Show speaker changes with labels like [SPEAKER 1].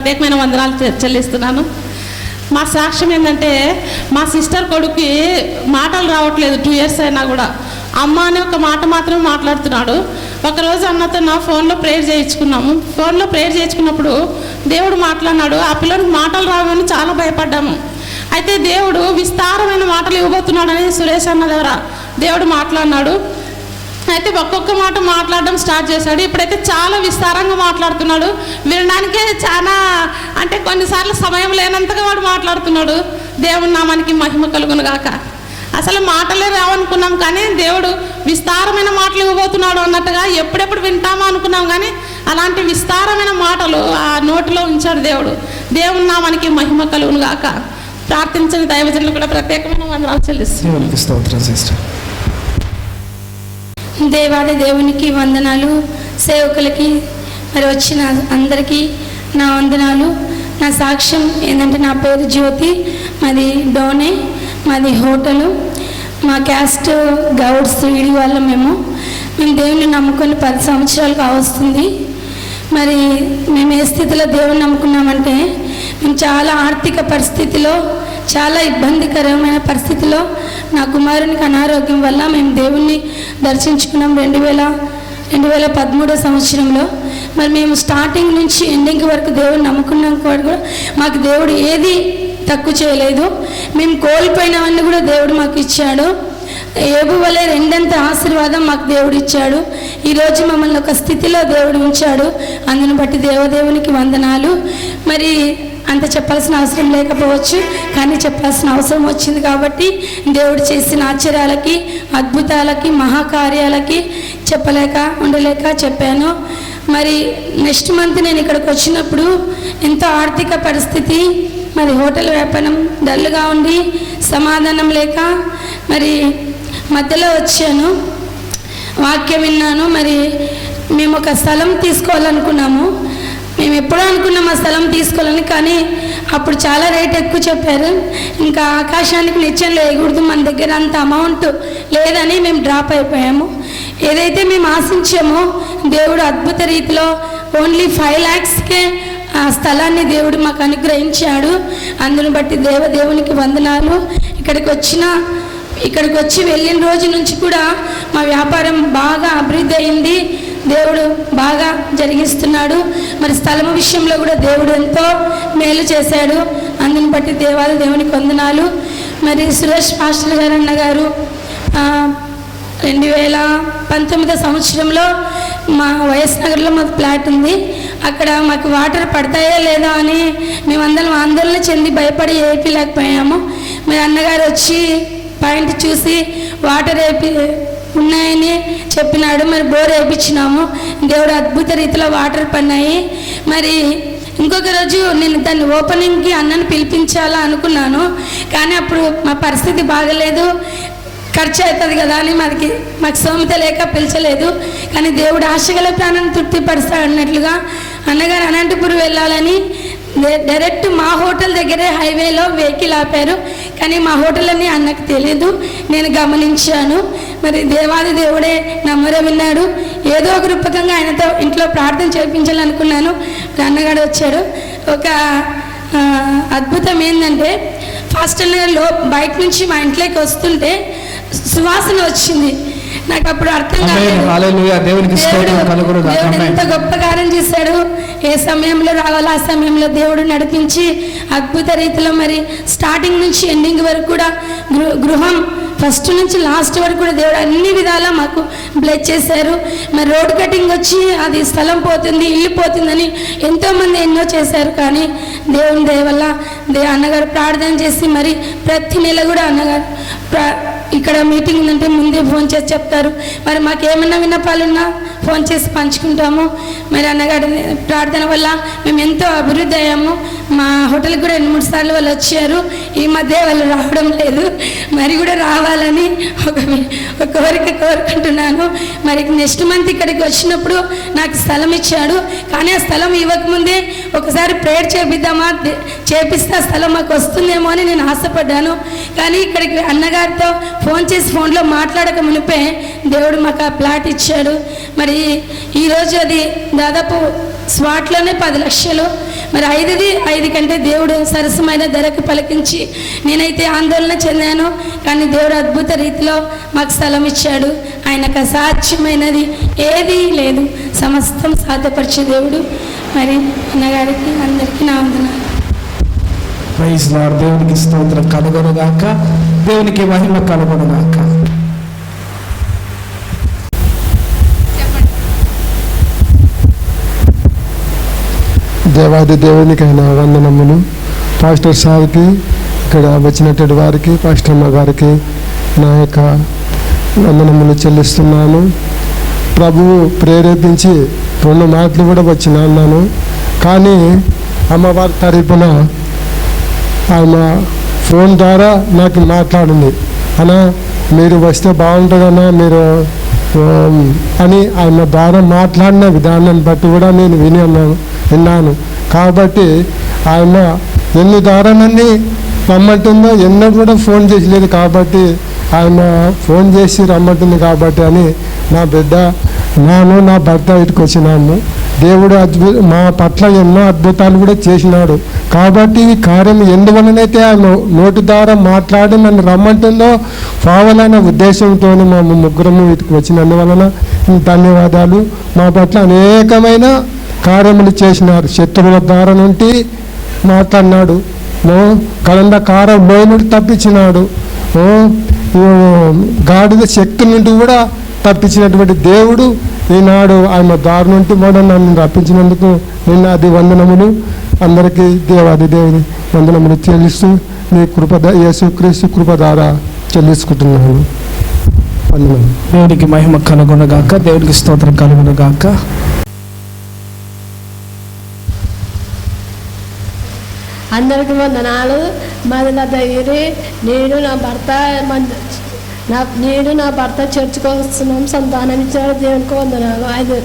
[SPEAKER 1] ప్రత్యేకమైన వందనాలు చెల్లిస్తున్నాను. మా సాక్ష్యం ఏంటంటే మా సిస్టర్ కొడుకు మాటలు రావట్లేదు టూ ఇయర్స్ అయినా కూడా. అమ్మ అనే ఒక మాట మాత్రమే మాట్లాడుతున్నాడు. ఒకరోజు అన్నతో నా ఫోన్లో ప్రేయర్ చేయించుకున్నాము. ఫోన్లో ప్రేయర్ చేయించుకున్నప్పుడు దేవుడు మాట్లాడినాడు ఆ పిల్లలకు మాటలు రావని చాలా భయపడ్డాము. అయితే దేవుడు విస్తారమైన మాటలు ఇవ్వబోతున్నాడని సురేష్ అన్న ద్వారా దేవుడు మాట్లాడినాడు. అయితే ఒక్కొక్క మాట మాట్లాడడం స్టార్ట్ చేశాడు. ఇప్పుడైతే చాలా విస్తారంగా మాట్లాడుతున్నాడు. వినడానికే చాలా అంటే కొన్నిసార్లు సమయం లేనంతగా వాడు మాట్లాడుతున్నాడు. దేవుని నామానికి మహిమ కలుగును గాక. అసలు మాటలే రావనుకున్నాం కానీ దేవుడు విస్తారమైన మాటలు ఇవ్వబోతున్నాడు అన్నట్టుగా ఎప్పుడెప్పుడు వింటామా అనుకున్నాం కానీ అలాంటి విస్తారమైన మాటలు ఆ నోటిలో ఉంచాడు దేవుడు. దేవుని నామానికి మహిమ కలుగును గాక. ప్రార్థించిన దైవజనులు కూడా ప్రత్యేకమైన వందనాలు చెల్లిస్తున్నాను
[SPEAKER 2] దేవాది దేవునికి వందనాలు సేవకులకి మరి వచ్చిన అందరికీ నా వందనాలు. నా సాక్ష్యం ఏంటంటే నా పేరు జ్యోతి మాది డోనే మాది హోటలు. మా క్యాస్ట్ గౌడ్స్ ఈడి వాళ్ళ మేము. మేము దేవుని నమ్ముకొని పది సంవత్సరాలు కావస్తుంది మరి మేము ఏ స్థితిలో దేవుని నమ్ముకున్నామంటే మేము చాలా ఆర్థిక పరిస్థితిలో చాలా ఇబ్బందికరమైన పరిస్థితిలో నా కుమారునికి అనారోగ్యం వల్ల మేము దేవుణ్ణి దర్శించుకున్నాం రెండు వేల రెండు వేల పదమూడో సంవత్సరంలో. మరి మేము స్టార్టింగ్ నుంచి ఎండింగ్ వరకు దేవుడిని నమ్ముకున్నాం కూడా కూడా మాకు దేవుడు ఏది తక్కువ చేయలేదు. మేము కోల్పోయినవన్నీ కూడా దేవుడు మాకు ఇచ్చాడు. ఏబు వలె రెండంత ఆశీర్వాదం మాకు దేవుడు ఇచ్చాడు. ఈరోజు మమ్మల్ని ఒక స్థితిలో దేవుడు ఉంచాడు. అందుని బట్టి దేవదేవునికి వందనాలు. మరి అంత చెప్పాల్సిన అవసరం లేకపోవచ్చు కానీ చెప్పాల్సిన అవసరం వచ్చింది కాబట్టి దేవుడు చేసిన ఆశ్చర్యాలకి అద్భుతాలకి మహాకార్యాలకి చెప్పలేక ఉండలేక చెప్పాను. మరి నెక్స్ట్ మంత్ నేను ఇక్కడికి వచ్చినప్పుడు ఎంతో ఆర్థిక పరిస్థితి మరి హోటల్ వ్యాపారం డల్గా ఉండి సమాధానం లేక మరి మధ్యలో వచ్చాను. వాక్యం విన్నాను మరి మేము ఒక స్థలం తీసుకోవాలనుకున్నాము. మేము ఎప్పుడో అనుకున్నాం ఆ స్థలం తీసుకోవాలని కానీ అప్పుడు చాలా రేట్ ఎక్కువ చెప్పారు. ఇంకా ఆకాశానికి నిత్యం లేకూడదు మన దగ్గర అంత అమౌంట్ లేదని మేము డ్రాప్ అయిపోయాము. ఏదైతే మేము ఆశించామో దేవుడు అద్భుత రీతిలో ఓన్లీ ఫైవ్ ల్యాక్స్కే ఆ స్థలాన్ని దేవుడు మాకు అనుగ్రహించాడు. అందును బట్టి దేవదేవునికి వందనాలు. ఇక్కడికి వచ్చిన ఇక్కడికి వచ్చి వెళ్ళిన రోజు నుంచి కూడా మా వ్యాపారం బాగా అభివృద్ధి అయింది. దేవుడు బాగా జరిగిస్తున్నాడు. మరి స్థలం విషయంలో కూడా దేవుడు ఎంతో మేలు చేశాడు. అందుని బట్టి దేవాలు దేవునికి వందనాలు. మరి సురేష్ మాస్టర్ గారు అన్నగారు రెండు వేల పంతొమ్మిదో సంవత్సరంలో మా వైఎస్ నగర్లో మాకు ఫ్లాట్ ఉంది. అక్కడ మాకు వాటర్ పడతాయా లేదా అని మేమందరం ఆందోళన చెంది భయపడి ఏపీలేకపోయాము మరి అన్నగారు వచ్చి పాయింట్ చూసి వాటర్ వేపి ఉన్నాయని చెప్పినాడు. మరి బోర్ వేయించినాము దేవుడు అద్భుత రీతిలో వాటర్ పన్నాయి. మరి ఇంకొక రోజు నేను దాన్ని ఓపెనింగ్కి అన్నని పిలిపించాలా అనుకున్నాను. కానీ అప్పుడు మా పరిస్థితి బాగలేదు. ఖర్చు అవుతుంది కదా అని మనకి మాకు సోమత లేక పిలిచలేదు. కానీ దేవుడు ఆశగల ప్రాణాన్ని తృప్తిపరుస్తా అన్నట్లుగా అన్నగారు అనంతపురం వెళ్ళాలని డే- డైరెక్ట్ మా హోటల్ దగ్గరే హైవేలో వెహికల్ ఆపారు. కానీ మా హోటల్ అని అన్నకు తెలియదు నేను గమనించాను. మరి దేవాది దేవుడే నమ్మర విన్నాడు. ఏదో ఒక రూపకంగా ఆయనతో ఇంట్లో ప్రార్థన చేయించాలనుకున్నాను అన్నగాడు వచ్చాడు ఒక అద్భుతం ఏంటంటే ఫాస్ట్లో బయట నుంచి మా ఇంట్లోకి వస్తుంటే సువాసన వచ్చింది. నాకు అప్పుడు అర్థం. కాలేదు. దేవుడు-. ఎంత గొప్ప కార్యం చేశాడు. ఏ సమయంలో రావాలో ఆ సమయంలో దేవుడు నడిపించి అద్భుత రీతిలో మరి స్టార్టింగ్ నుంచి ఎండింగ్ వరకు కూడా గృహం ఫస్ట్ నుంచి లాస్ట్ వరకు కూడా దేవుడు అన్ని విధాలా మాకు బ్లెస్ చేశారు. మరి రోడ్ కటింగ్ వచ్చి అది స్థలం పోతుంది ఇల్లు పోతుందని ఎంతోమంది ఎన్నో చేశారు. కానీ దేవుని దయవల్ల దే అన్నగారు ప్రార్థన చేసి మరి ప్రతి నెల కూడా అన్నగారు ప్రా ఇక్కడ మీటింగ్ ఉందంటే ముందే ఫోన్ చేసి చెప్తారు. మరి మాకు ఏమన్నా విన్నపాలున్నా ఫోన్ చేసి పంచుకుంటాము. మరి అన్నగారి ప్రార్థన వల్ల మేము ఎంతో అభివృద్ధి అయ్యాము. మా హోటల్కి కూడా రెండు మూడు సార్లు వాళ్ళు వచ్చారు. ఈ మధ్య వాళ్ళు రావడం లేదు. మరి కూడా రావాలని ఒక ఒక కోరిక కోరుకుంటున్నాను. మరి నెక్స్ట్ మంత్ ఇక్కడికి వచ్చినప్పుడు నాకు స్థలం ఇచ్చాడు. కానీ ఆ స్థలం ఇవ్వకముందే ఒకసారి ప్రేయర్ చేపిద్దామా? చేపిస్తే ఆ స్థలం మాకు వస్తుందేమో అని నేను ఆశపడ్డాను. కానీ ఇక్కడికి అన్నగారితో ఫోన్ చేసి ఫోన్లో మాట్లాడక మునిపే దేవుడు మాకు ఆ ప్లాట్ ఇచ్చాడు. మరి ఈరోజు అది దాదాపు స్వాట్లోనే పది లక్షలు. మరి ఐదుది ఐదు కంటే దేవుడు సరసమైన ధరకు పలికించి నేనైతే ఆందోళన చెందాను. కానీ దేవుడు అద్భుత రీతిలో మాకు స్థలం ఇచ్చాడు. ఆయనకు అసాధ్యమైనది ఏదీ లేదు. సమస్తం సాధ్యపరిచే దేవుడు. మరి అన్నగారికి అందరికీ నా వందనాలు.
[SPEAKER 3] ప్రైజ్ లార్డ్ దేవునికి స్తోత్రం కనుగొనగాక దేవునికి మహిమ కనుగొనగాక
[SPEAKER 4] దేవాది దేవునికైన వందనములు. పాస్టర్ సార్కి ఇక్కడ వచ్చినటువంటి వారికి పాస్టర్ అమ్మ గారికి నా యొక్క వందనములు చెల్లిస్తున్నాను. ప్రభువు ప్రేరేపించి రెండు మాటలు కూడా వచ్చిన అన్నాను కానీ అమ్మవారి తరపున ఆమె ఫోన్ ద్వారా నాకు మాట్లాడింది. అన్నా మీరు వస్తే బాగుంటుందన్నా మీరు అని ఆయన ద్వారా మాట్లాడిన విధానాన్ని బట్టి కూడా నేను విని ఉన్నాను విన్నాను. కాబట్టి ఆయన ఎన్ని ద్వారానన్నీ రమ్మంటుందో ఎన్నో కూడా ఫోన్ చేసలేదు కాబట్టి ఆయన ఫోన్ చేసి రమ్మంటుంది కాబట్టి అని నా బిడ్డ నేను నా భర్త ఇటుకు వచ్చినాము దేవుడు అద్భుత మా పట్ల ఎన్నో అద్భుతాలు కూడా చేసినాడు. కాబట్టి ఈ కార్యం ఎందువలనైతే ఆమె నోటి ద్వారా మాట్లాడి నన్ను రమ్మంటుందో కావాలన్న ఉద్దేశంతో మా ముగ్గురము వీటికి వచ్చినందువలన ధన్యవాదాలు. మా పట్ల అనేకమైన కార్యములు చేసినారు. శత్రువుల ద్వారా నుండి మాట్లాడినాడు. ఓ, కలంద కార బోయినుడు తప్పించినాడు. ఓ, గాడిద శక్తి నుండి కూడా తప్పించినటువంటి దేవుడు ఈనాడు ఆయన దారి నుండి కూడా నన్ను రప్పించినందుకు నిన్న అది వందనములు. అందరికీ దేవాది దేవుని వందనములు చెల్లిస్తూ నీ కృప యేసుక్రీస్తు కృప ద్వారా చెల్లించుకుంటున్నాను.
[SPEAKER 3] దేవునికి మహిమ కనుగొనగాక దేవునికి స్తోత్రం కలుగునగాక.
[SPEAKER 5] అందరికి వందనాలు. మదిల దగ్గరి నేను నా భర్త నా నేను నా భర్త చర్చకు వస్తున్నాం సంతానం ఇచ్చాడు దేవునికి వందనాలు. ఐదు